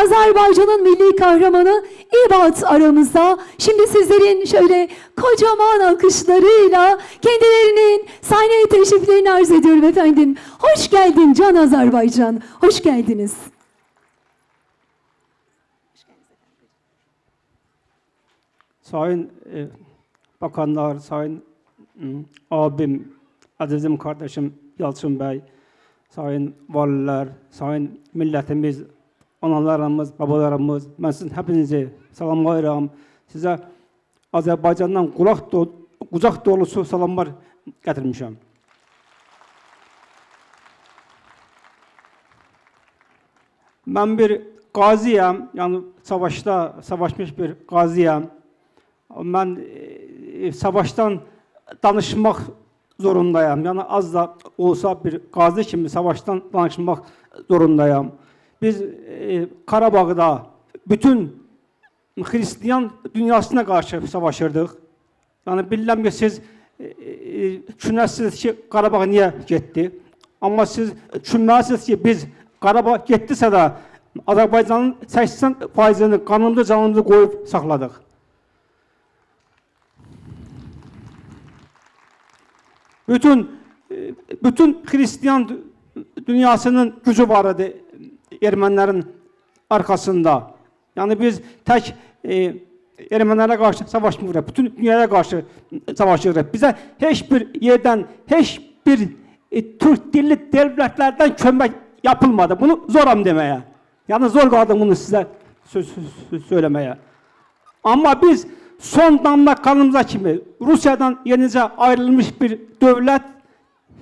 Azerbaycan'ın milli kahramanı İbat aramızda. Şimdi sizlerin şöyle kocaman alkışlarıyla kendilerinin sahneye teşriflerini arz ediyorum efendim. Hoş geldin Can Azerbaycan. Hoş geldiniz. Sayın e, bakanlar, sayın abim, azizim kardeşim Yalçın Bey, sayın valiler, sayın milletimiz, analarımız, babalarımız, ben sizin hepinizi salamlayıram. Size Azerbaycan'dan kulak do kucak dolusu salamlar getirmişim. Ben bir gaziyim, yani savaşta savaşmış bir gaziyim. Ben e, savaştan danışmak zorundayım. Yani az da olsa bir gazi kimi savaştan danışmak zorundayım. Biz e, Karabağ'da bütün Hristiyan dünyasına karşı savaşırdık. Yani bilmem ki siz e, e, düşünərsiniz ki Qarabağ niye gitti? Ama siz düşünməlisiniz ki biz Qarabağ getdisə də Azərbaycanın 80 faizini qanımızı canımızı koyup saxladıq. Bütün e, bütün Hristiyan dü- dünyasının gücü var idi Ermənilərin arkasında. Yani biz tek e, Ermənilərə qarşı savaşmırıq. Bütün dünyaya qarşı savaşırıq. Bizə heç bir yerdən, heç e, Türk dilli devletlerden kömək yapılmadı. Bunu zoram deməyə. Yani zor qaldım bunu sizə söz, söz, söz söyləməyə. Ama biz son damla kanımıza kimi Rusya'dan yenicə ayrılmış bir dövlət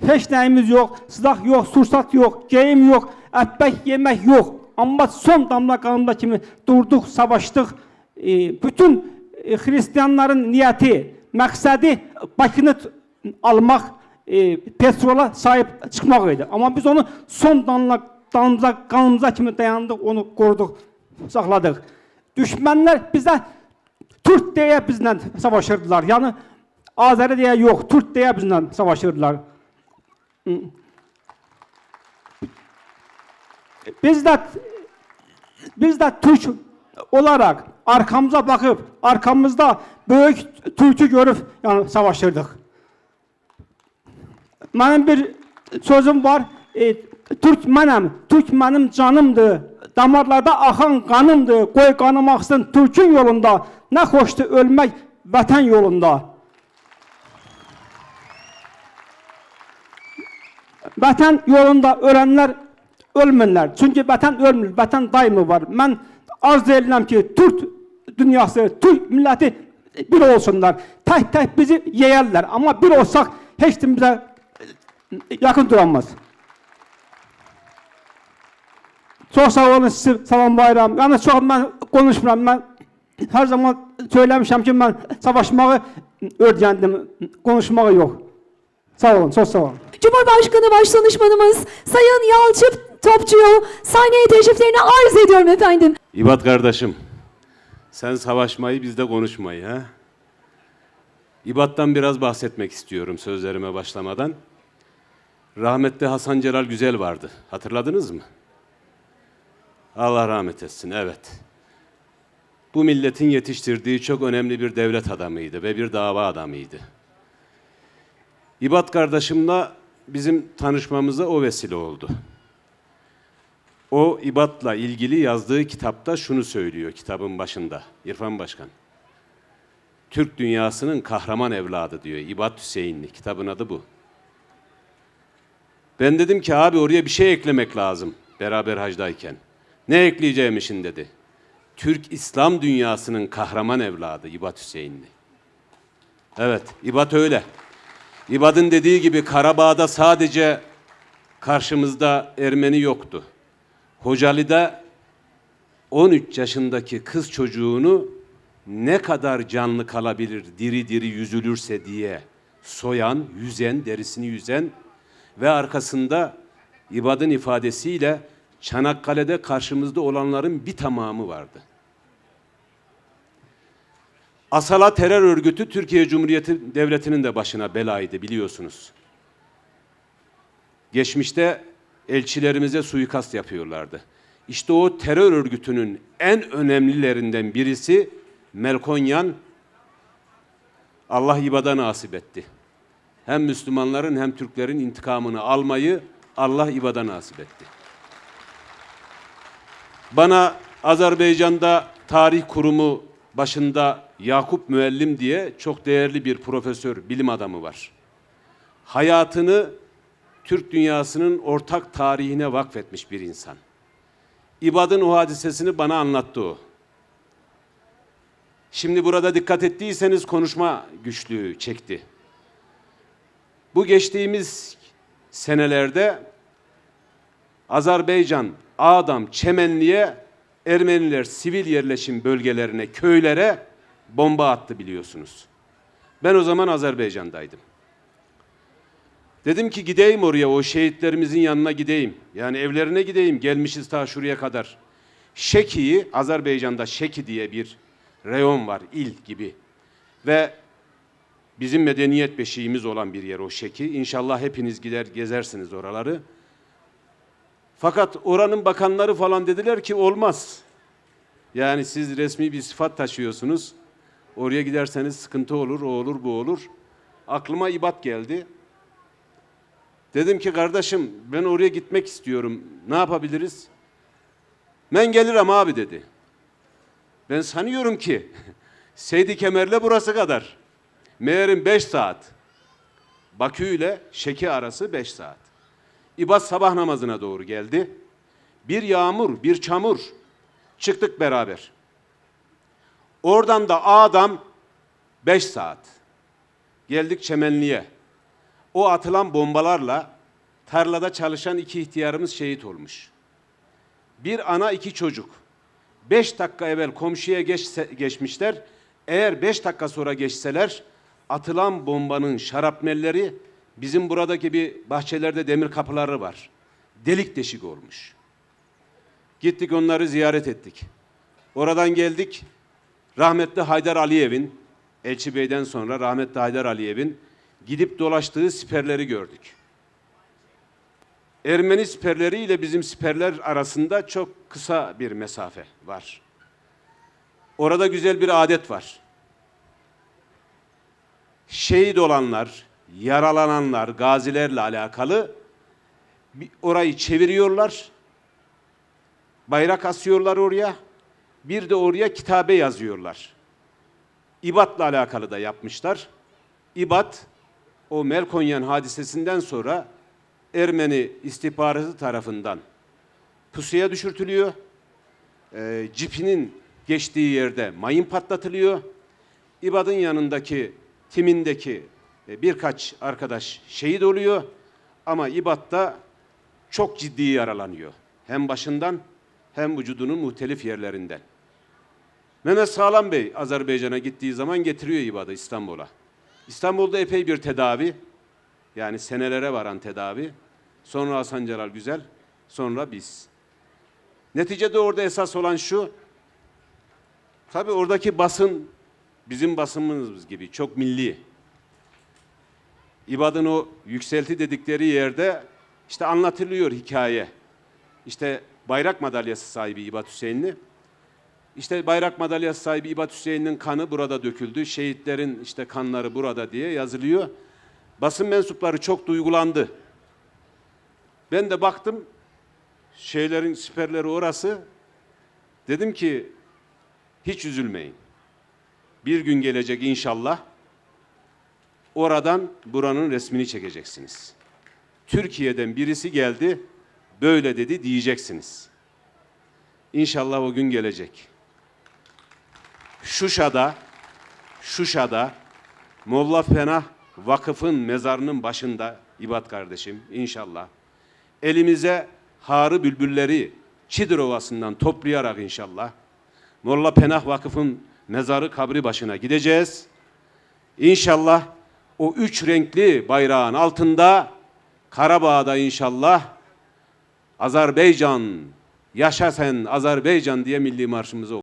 heç nəyimiz yox, silahlar yox, sursat yox, geyim yox, ətbək yemək yox. Amma son damla kanımıza kimi durduq, savaşdıq. E, bütün e, Hristiyanların niyyəti, məqsədi Bakını almaq, e, petrola sahip çıxmaq idi. Amma biz onu son damla damla kanımıza kimi dayandıq, onu qorduq, saxladıq. Düşmənlər bizə Türk deyə bizlə savaşırdılar. Yəni Azəri deyə yox, Türk deyə bizlə savaşırdılar. Hı. Biz də biz də Türk olaraq arkamıza baxıb, arkamızda böyük Türk'ü görüb yəni savaşırdıq. Mənim bir sözüm var. E, Türk mənəm, Türk mənim canımdır. Damarlarda axan qanımdır. Qoy qanım axsın Türk'ün yolunda. Nə xoşdur ölmək vətən yolunda. Vətən yolunda ölənlər ölmürlər. Çünki vətən ölmür, vətən daimi var. Mən arzu edirəm ki, Türk dünyası, Türk milləti bir olsunlar. Tək-tək bizi yeyərlər. Amma bir olsaq heç kim bizə yakın duramaz. Çok sağ olun sizi salamlayıram. Yani çok ben konuşmuram. Ben her zaman söylemişim ki ben savaşmağı öğrendim. Konuşmağı yok. Sağ olun, çok sağ olun. Cumhurbaşkanı Başdanışmanımız Sayın Yalçın Topçu'yu sahneye teşriflerini arz ediyorum efendim. İbat kardeşim, sen savaşmayı biz de konuşmayı ha? İbat'tan biraz bahsetmek istiyorum sözlerime başlamadan. Rahmetli Hasan Celal Güzel vardı. Hatırladınız mı? Allah rahmet etsin, evet. Bu milletin yetiştirdiği çok önemli bir devlet adamıydı ve bir dava adamıydı. İbat kardeşimle bizim tanışmamıza o vesile oldu. O İbat'la ilgili yazdığı kitapta şunu söylüyor kitabın başında. İrfan Başkan. Türk dünyasının kahraman evladı diyor. İbat Hüseyinli. Kitabın adı bu. Ben dedim ki abi oraya bir şey eklemek lazım beraber hacdayken. Ne ekleyeceğimişin dedi. Türk İslam dünyasının kahraman evladı İbat Hüseyinli. Evet, İbat öyle. İbad'ın dediği gibi Karabağ'da sadece karşımızda Ermeni yoktu. Hocali'de 13 yaşındaki kız çocuğunu ne kadar canlı kalabilir, diri diri yüzülürse diye soyan, yüzen, derisini yüzen ve arkasında İbad'ın ifadesiyle Çanakkale'de karşımızda olanların bir tamamı vardı. Asala terör örgütü Türkiye Cumhuriyeti Devleti'nin de başına belaydı biliyorsunuz. Geçmişte elçilerimize suikast yapıyorlardı. İşte o terör örgütünün en önemlilerinden birisi Melkonyan Allah ibada nasip etti. Hem Müslümanların hem Türklerin intikamını almayı Allah ibada nasip etti. Bana Azerbaycan'da tarih kurumu başında Yakup Müellim diye çok değerli bir profesör, bilim adamı var. Hayatını Türk dünyasının ortak tarihine vakfetmiş bir insan. İbadın o hadisesini bana anlattı o. Şimdi burada dikkat ettiyseniz konuşma güçlüğü çekti. Bu geçtiğimiz senelerde Azerbaycan, Ağdam, Çemenli'ye Ermeniler sivil yerleşim bölgelerine, köylere bomba attı biliyorsunuz. Ben o zaman Azerbaycan'daydım. Dedim ki gideyim oraya, o şehitlerimizin yanına gideyim. Yani evlerine gideyim, gelmişiz ta şuraya kadar. Şeki'yi, Azerbaycan'da Şeki diye bir reyon var, il gibi. Ve bizim medeniyet beşiğimiz olan bir yer o Şeki. İnşallah hepiniz gider gezersiniz oraları. Fakat oranın bakanları falan dediler ki olmaz. Yani siz resmi bir sıfat taşıyorsunuz. Oraya giderseniz sıkıntı olur, o olur, bu olur. Aklıma ibat geldi. Dedim ki kardeşim ben oraya gitmek istiyorum. Ne yapabiliriz? Ben gelirim abi dedi. Ben sanıyorum ki Seydi Kemer'le burası kadar. Meğerim 5 saat. Bakü ile Şeki arası 5 saat. İbat sabah namazına doğru geldi. Bir yağmur, bir çamur. Çıktık beraber. Oradan da adam 5 saat. Geldik Çemenli'ye. O atılan bombalarla tarlada çalışan iki ihtiyarımız şehit olmuş. Bir ana iki çocuk. Beş dakika evvel komşuya geçse, geçmişler. Eğer beş dakika sonra geçseler atılan bombanın şarapnelleri bizim buradaki bir bahçelerde demir kapıları var. Delik deşik olmuş. Gittik onları ziyaret ettik. Oradan geldik. Rahmetli Haydar Aliyev'in, Elçi Bey'den sonra rahmetli Haydar Aliyev'in gidip dolaştığı siperleri gördük. Ermeni siperleri ile bizim siperler arasında çok kısa bir mesafe var. Orada güzel bir adet var. Şehit olanlar, yaralananlar, gazilerle alakalı orayı çeviriyorlar. Bayrak asıyorlar oraya. Bir de oraya kitabe yazıyorlar. İbat'la alakalı da yapmışlar. İbat o Melkonyan hadisesinden sonra Ermeni istihbaratı tarafından pusuya düşürtülüyor. E, cipinin geçtiği yerde mayın patlatılıyor. İbad'ın yanındaki timindeki e, birkaç arkadaş şehit oluyor. Ama İbad'da çok ciddi yaralanıyor. Hem başından hem vücudunun muhtelif yerlerinden. Mehmet Sağlam Bey Azerbaycan'a gittiği zaman getiriyor İbad'ı İstanbul'a. İstanbul'da epey bir tedavi, yani senelere varan tedavi. Sonra Hasan Celal Güzel, sonra biz. Neticede orada esas olan şu, tabii oradaki basın bizim basınımız gibi çok milli. İbadın o yükselti dedikleri yerde işte anlatılıyor hikaye. İşte bayrak madalyası sahibi İbad Hüseyinli. İşte bayrak madalyası sahibi İbad Hüseyin'in kanı burada döküldü. Şehitlerin işte kanları burada diye yazılıyor. Basın mensupları çok duygulandı. Ben de baktım şeylerin siperleri orası. Dedim ki hiç üzülmeyin. Bir gün gelecek inşallah. Oradan buranın resmini çekeceksiniz. Türkiye'den birisi geldi, böyle dedi diyeceksiniz. İnşallah o gün gelecek. Şuşa'da, Şuşa'da Molla Fenah Vakıf'ın mezarının başında İbat kardeşim inşallah. Elimize harı bülbülleri Çidir Ovası'ndan toplayarak inşallah Molla Penah Vakıf'ın mezarı kabri başına gideceğiz. İnşallah o üç renkli bayrağın altında Karabağ'da inşallah Azerbaycan, yaşa sen Azerbaycan diye milli marşımızı